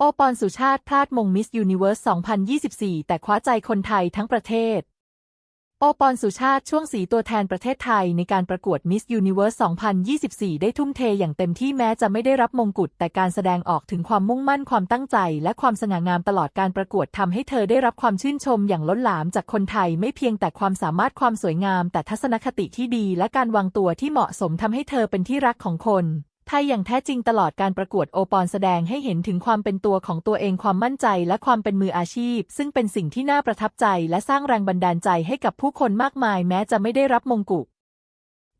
โอปอนสุชาติพลาดมงมิสยูนิเวิร์ส 2024 แต่คว้าใจคนไทยทั้งประเทศ โอปอนสุชาติช่วงสีตัวแทนประเทศไทยในการประกวดมิสยูนิเวิร์ส 2024 ได้ทุ่มเทอย่างเต็มที่แม้จะไม่ได้รับมงกุฎแต่การแสดงออกถึงความมุ่งมั่นความตั้งใจ และความสง่างามตลอดการประกวดทำให้เธอได้รับความชื่นชมอย่างล้นหลามจากคนไทยไม่เพียงแต่ความสามารถความสวยงาม แต่ทัศนคติที่ดี และการวางตัวที่เหมาะสมทำให้เธอเป็นที่รักของคน ไทยอย่างแท้จริงตลอดการประกวดโอปอนแสดงให้เห็นถึงความเป็นตัวของตัวเองความมั่นใจและความเป็นมืออาชีพ ซึ่งเป็นสิ่งที่น่าประทับใจและสร้างแรงบันดาลใจให้กับผู้คนมากมายแม้จะไม่ได้รับมงกุฎ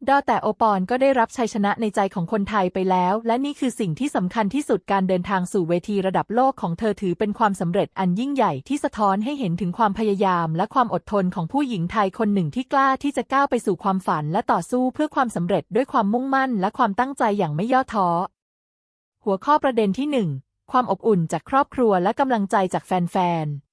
ดอแต่โอปอนก็ได้รับชัยชนะในใจของคนไทยไปแล้ว และนี่คือสิ่งที่สำคัญที่สุดการเดินทางสู่เวทีระดับโลกของเธอถือเป็นความสำเร็จอันยิ่งใหญ่ที่สะท้อนให้เห็นถึงความพยายาม และความอดทนของผู้หญิงไทยคนหนึ่งที่กล้าที่จะก้าวไปสู่ความฝัน และต่อสู้เพื่อความสำเร็จด้วยความมุ่งมั่น และความตั้งใจอย่างไม่ย่อท้อ หัวข้อประเด็นที่ 1 ความอบอุ่นจากครอบครัวและกำลังใจจากแฟนๆ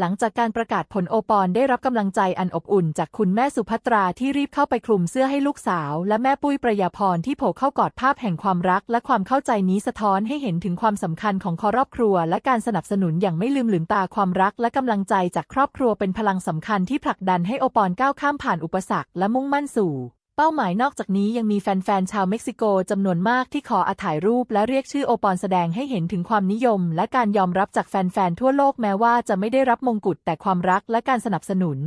หลังจากการประกาศผลโอปอนได้รับกำลังใจอันอบอุ่นจากคุณแม่สุภัตราที่รีบเข้าไปคลุมเสื้อให้ลูกสาว และแม่ปุ้ยประยาพรที่โผล่เข้ากอดภาพแห่งความรัก และความเข้าใจนี้สะท้อนให้เห็นถึงความสำคัญของครอบครัว และการสนับสนุนอย่างไม่ลืมหลืมตาความรัก และกำลังใจจากครอบครัวเป็นพลังสำคัญที่ผลักดันให้โอปอนก้าวข้ามผ่านอุปสรรคและมุ่งมั่นสู่ เป้าหมายนอกจากนี้ยังมีแฟนๆ ชาวเม็กซิโกจำนวนมากที่ขออาถ่ายรูปและเรียกชื่อโอปอนแสดงให้เห็นถึงความนิยม และการยอมรับจากแฟนๆ ทั่วโลกแม้ว่าจะไม่ได้รับมงกุฎแต่ความรักและการสนับสนุน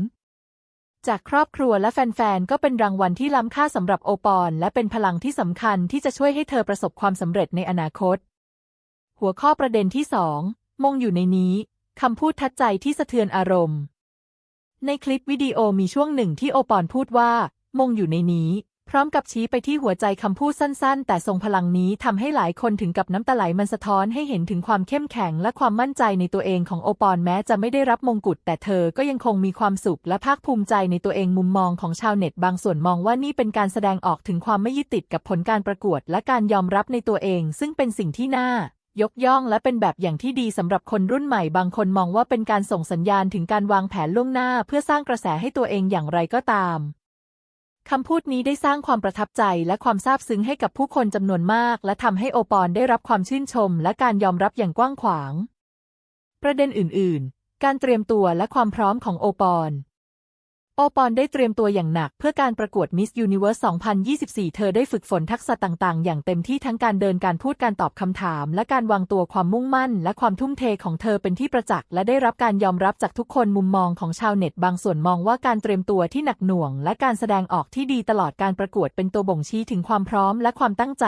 จากครอบครัวและแฟนๆ ก็เป็นรางวัลที่ล้ำค่าสำหรับโอปอนและเป็นพลังที่สำคัญที่จะช่วยให้เธอประสบความสำเร็จในอนาคต หัวข้อประเด็นที่สองมงอยู่ในนี้คำพูดทัดใจที่สะเทือนอารมณ์ ในคลิปวิดีโอมีช่วงหนึ่งที่โอปอนพูดว่า มงอยู่ในนี้ พร้อมกับชี้ไปที่หัวใจคำพูดสั้น ๆ แต่ทรงพลังนี้ทำให้หลายคนถึงกับน้ำตาไหลมันสะท้อนให้เห็นถึงความเข้มแข็งและความมั่นใจในตัวเองของโอปอนแม้จะไม่ได้รับมงกุฎแต่เธอก็ยังคงมีความสุขและภาคภูมิใจในตัวเองมุมมองของชาวเน็ตบางส่วนมองว่านี่เป็นการแสดงออกถึงความไม่ยึดติดกับผลการประกวด และการยอมรับในตัวเอง ซึ่งเป็นสิ่งที่น่ายกย่องและเป็นแบบอย่างที่ดีสำหรับคนรุ่นใหม่บางคนมองว่าเป็นการส่งสัญญาณถึงการวางแผนล่วงหน้า เพื่อสร้างกระแสให้ตัวเองอย่างไรก็ตาม คำพูดนี้ได้สร้างความประทับใจและความซาบซึ้งให้กับผู้คนจำนวนมาก และทำให้โอปอนได้รับความชื่นชม และการยอมรับอย่างกว้างขวาง ประเด็นอื่น ๆ การเตรียมตัวและความพร้อมของโอปอน โอปอนได้เตรียมตัวอย่างหนักเพื่อการประกวด Miss Universe 2024 เธอได้ฝึกฝนทักษะต่างๆ อย่างเต็มที่ทั้งการเดินการพูดการตอบคำถาม และการวางตัวความมุ่งมั่น และความทุ่มเทของเธอเป็นที่ประจักษ์และได้รับการยอมรับจากทุกคนมุมมองของชาวเน็ตบางส่วนมองว่าการเตรียมตัวที่หนักหน่วง และการแสดงออกที่ดีตลอดการประกวดเป็นตัวบ่งชี้ถึงความพร้อมและความตั้งใจ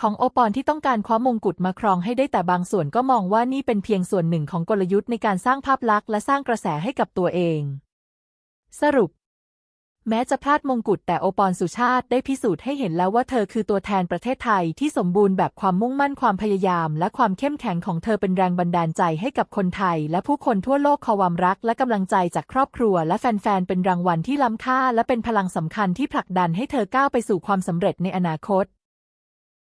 ของโอปอนที่ต้องการคว้ามงกุฎมาครองให้ได้แต่บางส่วนก็มองว่านี่เป็นเพียงส่วนหนึ่งของกลยุทธ์ในการสร้างภาพลักษณ์และสร้างกระแสให้กับตัวเอง สรุป แม้จะพลาดมงกุฎแต่โอปอนสุชาติได้พิสูจน์ให้เห็นแล้วว่าเธอคือตัวแทนประเทศไทยที่สมบูรณ์แบบความมุ่งมั่นความพยายาม และความเข้มแข็งของเธอเป็นแรงบันดาลใจให้กับคนไทย และผู้คนทั่วโลกความรัก และกำลังใจจากครอบครัว และแฟนๆเป็นรางวัลที่ล้ำค่า และเป็นพลังสำคัญที่ผลักดันให้เธอก้าวไปสู่ความสำเร็จในอนาคต